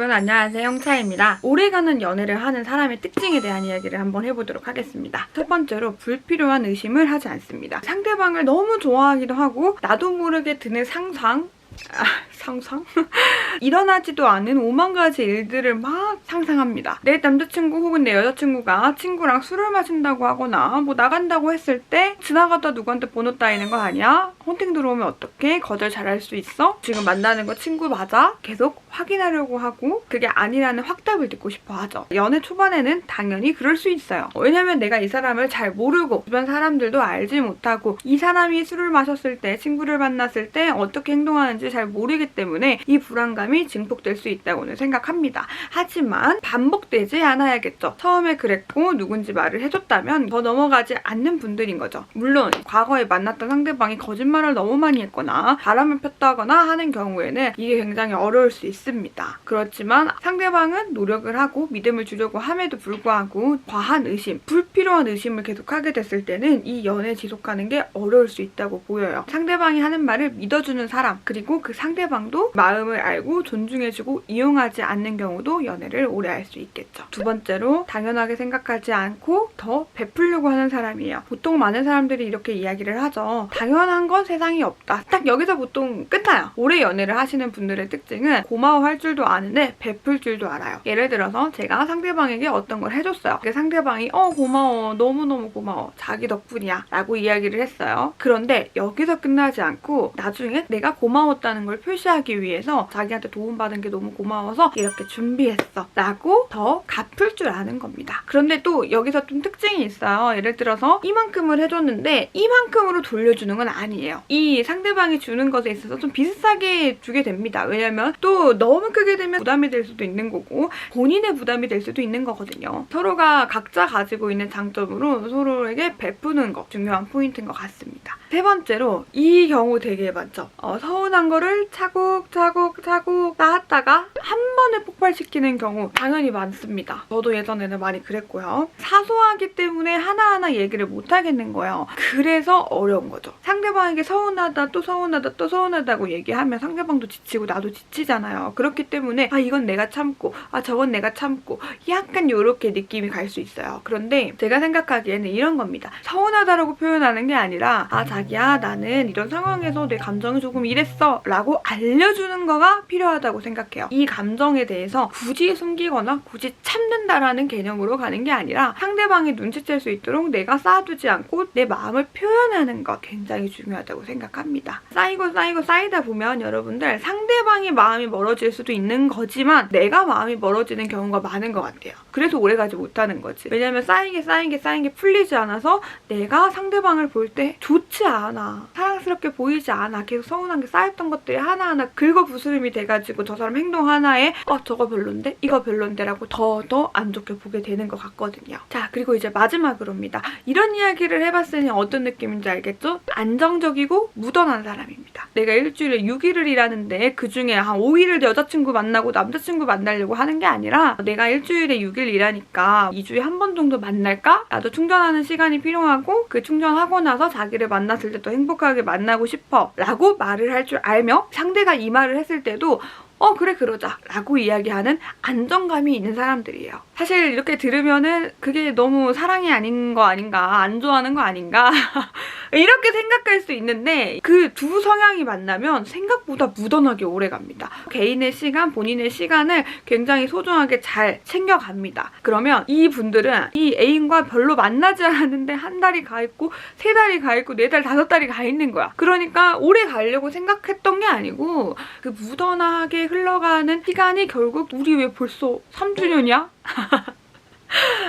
여러분 안녕하세요 영차입니다. 오래가는 연애를 하는 사람의 특징에 대한 이야기를 한번 해보도록 하겠습니다. 첫 번째로 불필요한 의심을 하지 않습니다. 상대방을 너무 좋아하기도 하고 나도 모르게 드는 상상 아, 상상? 일어나지도 않은 오만 가지 일들을 막 상상합니다. 내 남자친구 혹은 내 여자친구가 친구랑 술을 마신다고 하거나 뭐 나간다고 했을 때 지나가다 누구한테 번호 따이는 거 아니야? 헌팅 들어오면 어떻게? 거절 잘할 수 있어? 지금 만나는 거 친구 맞아? 계속 확인하려고 하고 그게 아니라는 확답을 듣고 싶어 하죠. 연애 초반에는 당연히 그럴 수 있어요. 왜냐면 내가 이 사람을 잘 모르고 주변 사람들도 알지 못하고 이 사람이 술을 마셨을 때 친구를 만났을 때 어떻게 행동하는지 잘 모르기 때문에 이 불안감이 증폭될 수 있다고는 생각합니다. 하지만 반복되지 않아야겠죠. 처음에 그랬고 누군지 말을 해줬다면 더 넘어가지 않는 분들인 거죠. 물론 과거에 만났던 상대방이 거짓말을 너무 많이 했거나 바람을 폈다거나 하는 경우에는 이게 굉장히 어려울 수 있습니다. 그렇지만 상대방은 노력을 하고 믿음을 주려고 함에도 불구하고 과한 의심, 불필요한 의심을 계속하게 됐을 때는 이 연애 지속하는 게 어려울 수 있다고 보여요. 상대방이 하는 말을 믿어주는 사람 그리고 그 상대방도 마음을 알고 존중해주고 이용하지 않는 경우도 연애를 오래 할 수 있겠죠. 두 번째로 당연하게 생각하지 않고 더 베풀려고 하는 사람이에요. 보통 많은 사람들이 이렇게 이야기를 하죠. 당연한 건 세상이 없다. 딱 여기서 보통 끝나요. 오래 연애를 하시는 분들의 특징은 고마워할 줄도 아는데 베풀 줄도 알아요. 예를 들어서 제가 상대방에게 어떤 걸 해줬어요. 그 상대방이 어 고마워 너무너무 고마워 자기 덕분이야 라고 이야기를 했어요. 그런데 여기서 끝나지 않고 나중에 내가 고마웠다 는 걸 표시하기 위해서 자기한테 도움받은 게 너무 고마워서 이렇게 준비했어 라고 더 갚을 줄 아는 겁니다. 그런데 또 여기서 좀 특징이 있어요. 예를 들어서 이만큼을 해줬는데 이만큼으로 돌려주는 건 아니에요. 이 상대방이 주는 것에 있어서 좀 비슷하게 주게 됩니다. 왜냐면 또 너무 크게 되면 부담이 될 수도 있는 거고 본인의 부담이 될 수도 있는 거거든요. 서로가 각자 가지고 있는 장점으로 서로에게 베푸는 거 중요한 포인트인 것 같습니다. 세 번째로 이 경우 되게 많죠. 어, 서운한 거를 차곡차곡 차곡 쌓았다가 한 번에 폭발시키는 경우 당연히 많습니다. 저도 예전에는 많이 그랬고요. 사소하기 때문에 하나하나 얘기를 못 하겠는 거예요. 그래서 어려운 거죠. 상대방에게 서운하다 또 서운하다 또 서운하다고 얘기하면 상대방도 지치고 나도 지치잖아요. 그렇기 때문에 아 이건 내가 참고 아 저건 내가 참고 약간 이렇게 느낌이 갈 수 있어요. 그런데 제가 생각하기에는 이런 겁니다. 서운하다라고 표현하는 게 아니라 아 자기야 나는 이런 상황에서 내 감정이 조금 이랬어 라고 알려주는 거가 필요하다고 생각해요. 이 감정에 대해서 굳이 숨기거나 굳이 참는다라는 개념으로 가는 게 아니라 상대방이 눈치챌 수 있도록 내가 쌓아두지 않고 내 마음을 표현하는 것 굉장히 중요하다고 생각합니다. 쌓이고 쌓이고 쌓이다 보면 여러분들 상대방이 마음이 멀어질 수도 있는 거지만 내가 마음이 멀어지는 경우가 많은 것 같아요. 그래서 오래가지 못하는 거지. 왜냐면 쌓인 게 쌓인 게 쌓인 게 풀리지 않아서 내가 상대방을 볼 때 좋지 않아. 사랑스럽게 보이지 않아. 계속 서운한 게 쌓였던 것들이 하나하나 긁어부스름이 돼가지고 저 사람 행동 하나에 어 저거 별론데? 이거 별론데 라고 더 더 안 좋게 보게 되는 것 같거든요. 자 그리고 이제 마지막으로입니다. 이런 이야기를 해봤으니 어떤 느낌인지 알겠죠? 안정적이고 무던한 사람입니다. 내가 일주일에 6일을 일하는데 그 중에 한 5일을 여자친구 만나고 남자친구 만나려고 하는 게 아니라 내가 일주일에 6일 일하니까 2주에 한 번 정도 만날까? 나도 충전하는 시간이 필요하고 그 충전하고 나서 자기를 만났을 때더 행복하게 만나고 싶어 라고 말을 할 줄 알며 상대가 이 말을 했을 때도 어 그래 그러자 라고 이야기하는 안정감이 있는 사람들이에요. 사실 이렇게 들으면은 그게 너무 사랑이 아닌 거 아닌가 안 좋아하는 거 아닌가 이렇게 생각할 수 있는데 그 두 성향이 만나면 생각보다 무던하게 오래 갑니다. 개인의 시간, 본인의 시간을 굉장히 소중하게 잘 챙겨갑니다. 그러면 이 분들은 이 애인과 별로 만나지 않았는데 한 달이 가 있고 세 달이 가 있고 네 달, 다섯 달이 가 있는 거야. 그러니까 오래 가려고 생각했던 게 아니고 그 무던하게 흘러가는 시간이 결국 우리 왜 벌써 3주년이야?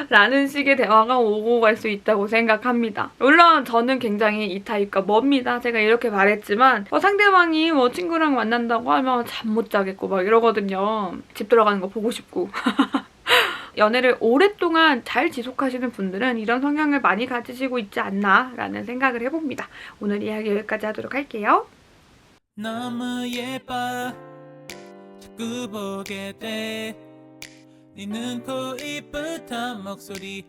라는 식의 대화가 오고 갈 수 있다고 생각합니다. 물론 저는 굉장히 이 타입과 멉니다. 제가 이렇게 말했지만 어, 상대방이 뭐 친구랑 만난다고 하면 잠 못 자겠고 막 이러거든요. 집 들어가는 거 보고 싶고. 연애를 오랫동안 잘 지속하시는 분들은 이런 성향을 많이 가지시고 있지 않나라는 생각을 해봅니다. 오늘 이야기 여기까지 하도록 할게요. 너무 예뻐 자꾸 보게 돼 네 눈, 코, 입부터 목소리